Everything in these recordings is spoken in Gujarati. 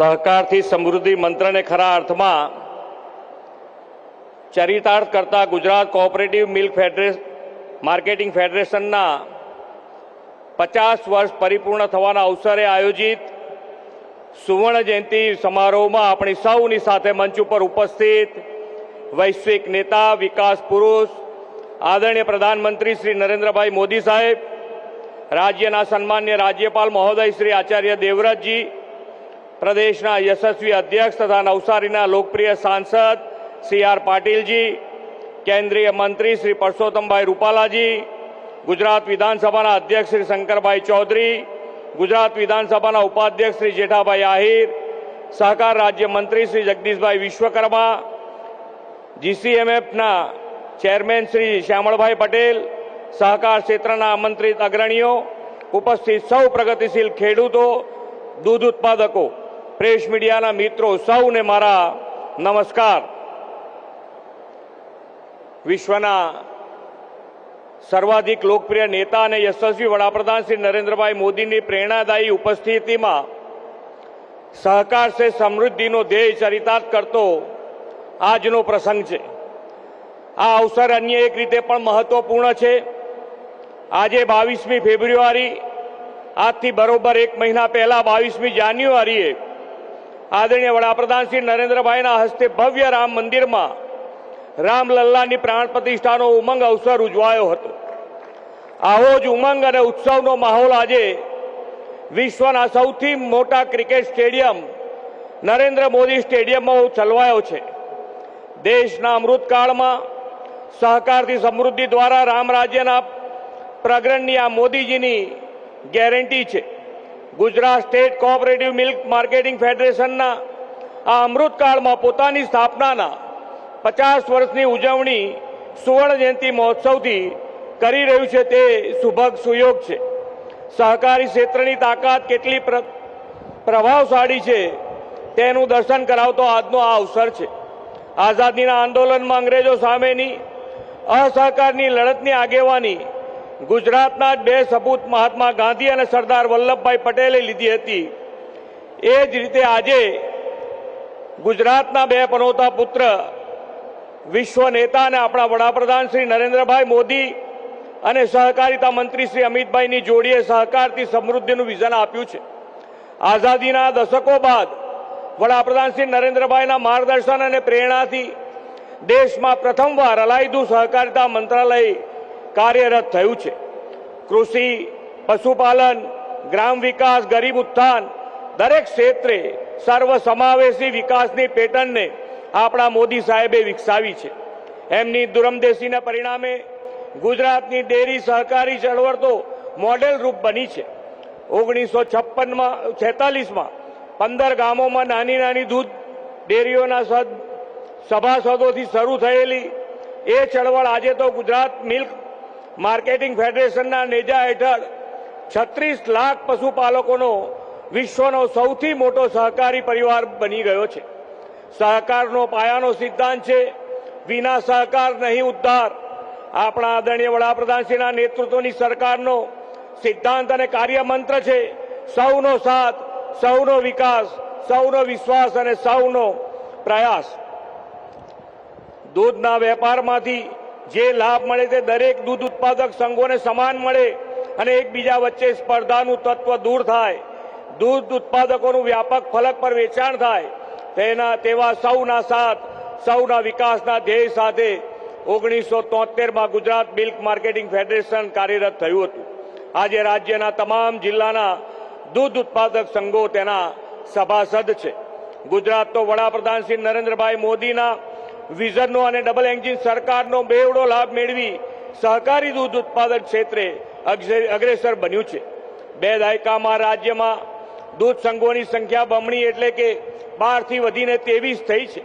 સહકારથી સમૃદ્ધિ મંત્રને ખરા અર્થમાં ચરિતાર્થ કરતા Gujarat cooperative milk federation marketing ફેડરેશનના પચાસ વર્ષ પરિપૂર્ણ થવાના અવસરે આયોજિત સુવર્ણ જયંતિ સમારોહમાં આપણી સૌની સાથે મંચ ઉપર ઉપસ્થિત વૈશ્વિક નેતા વિકાસ પુરુષ આદરણીય પ્રધાનમંત્રી શ્રી નરેન્દ્રભાઈ મોદી સાહેબ રાજ્યના સન્માન્ય રાજ્યપાલ મહોદય શ્રી આચાર્ય દેવવ્રતજી પ્રદેશના યશસ્વી અધ્યક્ષ તથા નવસારીના લોકપ્રિય સાંસદ સી આર પાટીલજી, કેન્દ્રીય મંત્રી શ્રી પરસોત્તમભાઈ રૂપાલાજી, ગુજરાત વિધાનસભાના અધ્યક્ષ શ્રી શંકરભાઈ ચૌધરી, ગુજરાત વિધાનસભાના ઉપાધ્યક્ષ શ્રી જેઠાભાઈ આહિર, સહકાર રાજ્ય મંત્રી શ્રી જગદીશભાઈ વિશ્વકર્મા, જીસીએમએફના ચેરમેન શ્રી શ્યામળભાઈ પટેલ, સહકાર ક્ષેત્રના આમંત્રિત અગ્રણીઓ, ઉપસ્થિત સૌ પ્રગતિશીલ ખેડૂતો, દૂધ ઉત્પાદકો પ્રેસ મીડિયાના મિત્રો, સૌને મારા નમસ્કાર. વિશ્વના સર્વાધિક લોકપ્રિય નેતા અને યશસ્વી વડાપ્રધાન શ્રી નરેન્દ્રભાઈ મોદીની પ્રેરણાદાયી ઉપસ્થિતિમાં સહકાર સે સમૃદ્ધિનો ધ્યેય ચરિતાર્થ કરતો આજનો પ્રસંગ છે. આ અવસર અન્ય એક રીતે પણ મહત્વપૂર્ણ છે. આજે બાવીસમી ફેબ્રુઆરી, આજથી બરોબર એક મહિના પહેલા બાવીસમી જાન્યુઆરીએ આદરણીય વડાપ્રધાન શ્રી નરેન્દ્રભાઈના હસ્તે ભવ્ય રામ મંદિરમાં રામલલ્લાની પ્રાણ પ્રતિષ્ઠાનો ઉમંગ અવસર ઉજવાયો હતો. આવો જ ઉમંગ અને ઉત્સવનો માહોલ આજે વિશ્વના સૌથી મોટા ક્રિકેટ સ્ટેડિયમ નરેન્દ્ર મોદી સ્ટેડિયમમાં ચલવાયો છે. દેશના અમૃતકાળમાં સહકારથી સમૃદ્ધિ દ્વારા રામ રાજ્યના પ્રગરણની આ મોદીજીની ગેરંટી છે. Gujarat state cooperative milk marketing ફેડરેશનના આ અમૃતકાળમાં પોતાની સ્થાપનાના પચાસ વર્ષની ઉજવણી સુવર્ણ જયંતિ મહોત્સવથી કરી રહ્યું છે તે સુભગ સુયોગ છે. સહકારી ક્ષેત્રની તાકાત કેટલી પ્ર- પ્રભાવશાળી છે તેનું દર્શન કરાવતો આજનો આ અવસર છે. આઝાદીના આંદોલનમાં અંગ્રેજો સામેની અસહકારની લડતની આગેવાની ગુજરાતના જ બે સપૂત મહાત્મા ગાંધી અને સરદાર વલ્લભભાઈ પટેલે લીધી હતી. એ જ રીતે આજે ગુજરાતના બે પનોતા પુત્ર, વિશ્વ નેતા અને આપણા વડાપ્રધાન શ્રી નરેન્દ્રભાઈ મોદી અને સહકારિતા મંત્રી શ્રી અમિતભાઈની જોડીએ સહકારથી સમૃદ્ધિનું વિઝન આપ્યું છે. આઝાદીના દશકો બાદ વડાપ્રધાન શ્રી નરેન્દ્રભાઈના માર્ગદર્શન અને પ્રેરણાથી દેશમાં પ્રથમવાર અલાયદું સહકારિતા મંત્રાલય કાર્યરત થયું છે. કૃષિ, પશુપાલન, ગ્રામ વિકાસ, ગરીબ ઉત્થાન, દરેક ક્ષેત્રે સર્વસમાવેશી વિકાસની પેટર્નને આપણા મોદી સાહેબે વિકસાવી છે. એમની દુરમદેશીના પરિણામે ગુજરાતની ડેરી સહકારી ચળવળ તો મોડેલ રૂપ બની છે. ઓગણીસો છપ્પનમાં, છેતાલીસમાં પંદર ગામોમાં નાની નાની દૂધ ડેરીઓના સદ, સભાસદોથી શરૂ થયેલી એ ચળવળ આજે તો ગુજરાત મિલ્ક માર્કેટિંગ ફેડરેશનના નેજા હેઠળ છત્રીસ લાખ પશુપાલકોનો વિશ્વનો સૌથી મોટો સહકારી પરિવાર બની ગયો છે. સહકારનો પાયાનો સિદ્ધાંત છે, વિના સહકાર નહીં ઉદ્ધાર. આપણા આદરણીય વડાપ્રધાનશ્રીના નેતૃત્વની સરકારનો સિદ્ધાંત અને કાર્યમંત્ર છે, સૌનો સાથ, સૌનો વિકાસ, સૌનો વિશ્વાસ અને સૌનો પ્રયાસ. દૂધના વેપારમાંથી જે લાભ મળે તે દરેક દૂધ ઉત્પાદક સંઘોને સમાન મળે અને એકબીજા વચ્ચે સ્પર્ધાનું તત્વ દૂર થાય. દૂધ ઉત્પાદકોનું વ્યાપક ફલક પર વેચાણ થાય. તેના, તેવા સૌના સાથ, સૌના વિકાસના ધ્યેય સાથે ઓગણીસો તોતેરમાં ગુજરાત મિલ્ક માર્કેટિંગ ફેડરેશન કાર્યરત થયું હતું. આજે રાજ્યના તમામ જિલ્લાના દૂધ ઉત્પાદક સંઘો તેના સભાસદ છે. ગુજરાત તો વડાપ્રધાન શ્રી નરેન્દ્રભાઈ મોદીના વિઝનનો અને ડબલ એન્જિન સરકારનો બેવડો લાભ મેળવી સહકારી દૂધ ઉત્પાદન ક્ષેત્રે અગ્રે- અગ્રેસર બન્યું છે. બે દાયકામાં રાજ્યમાં દૂધ સંઘોની સંખ્યા બમણી એટલે કે બારથી વધીને ત્રેવીસ થઈ છે.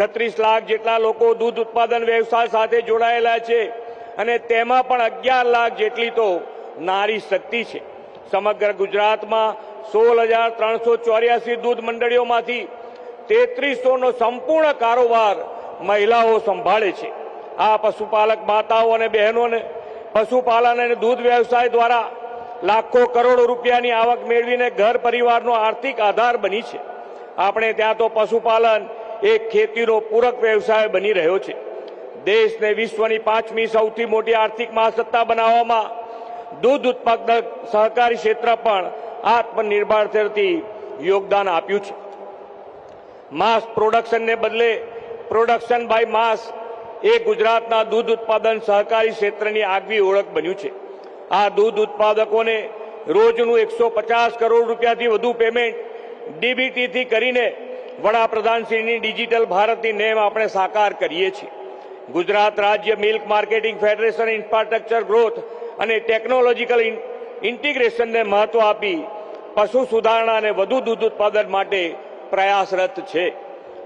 છત્રીસ લાખ જેટલા લોકો દૂધ ઉત્પાદન વ્યવસાય સાથે જોડાયેલા છે અને તેમાં પણ અગિયાર લાખ જેટલી તો નારી શક્તિ છે. સમગ્ર ગુજરાતમાં સોળ હજાર ત્રણસો ચોર્યાસી દૂધ મંડળીઓમાંથી તેત્રીસોનો સંપૂર્ણ કારોબાર મહિલાઓ સંભાળે છે. આ પશુપાલક માતાઓ અને બહેનોને પશુપાલન અને દૂધ વ્યવસાય દ્વારા લાખો કરોડો રૂપિયાની આવક મેળવીને ઘર પરિવારનો આર્થિક આધાર બની છે. આપણે ત્યાં તો પશુપાલન એક ખેતીનો પૂરક વ્યવસાય બની રહ્યો છે. દેશને વિશ્વની પાંચમી સૌથી મોટી આર્થિક મહાસત્તા બનાવવામાં દૂધ ઉત્પાદક સહકારી ક્ષેત્ર પણ આત્મનિર્ભરતાથી યોગદાન આપ્યું છે. માસ પ્રોડક્શનને બદલે પ્રોડક્શન બાય માસ એ ગુજરાતના દૂધ ઉત્પાદન સહકારી ક્ષેત્રની આગવી ઓળખ બન્યું છે. આ દૂધ ઉત્પાદકોને રોજનું એકસો પચાસ કરોડ રૂપિયાથી વધુ પેમેન્ટ ડીબીટીથી કરીને વડાપ્રધાનશ્રીની ડિજિટલ ભારતની નેમ આપણે સાકાર કરીએ છીએ. ગુજરાત રાજ્ય milk marketing federation infrastructure growth અને ટેકનોલોજીકલ ઇન્ટિગ્રેશનને મહત્વ આપી પશુ સુધારણા અને વધુ દૂધ ઉત્પાદન માટે પ્રયાસરત છે.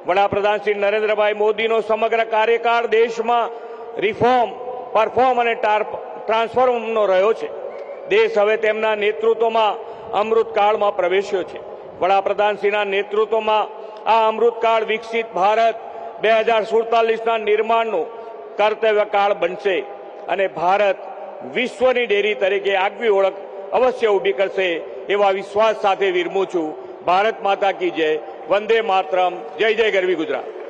વડાપ્રધાન શ્રી નરેન્દ્રભાઈ મોદીનો સમગ્ર કાર્યકાળ દેશમાં રિફોર્મ પરફોર્મ અને ટ્રાન્સફોર્મનો રહ્યો છે. દેશ હવે તેમના નેતૃત્વમાં અમૃતકાળમાં પ્રવેશ્યો છે. વડાપ્રધાનશ્રીના નેતૃત્વમાં આ અમૃતકાળ વિકસિત ભારત બે હજાર સુડતાલીસના નિર્માણનું કર્તવ્યકાળ બનશે અને ભારત વિશ્વની ડેરી તરીકે આગવી ઓળખ અવશ્ય ઊભી કરશે એવા વિશ્વાસ સાથે વિરમું છું. ભારત માતા કી જય. વંદે માતરમ જય જય ગરવી ગુજરાત.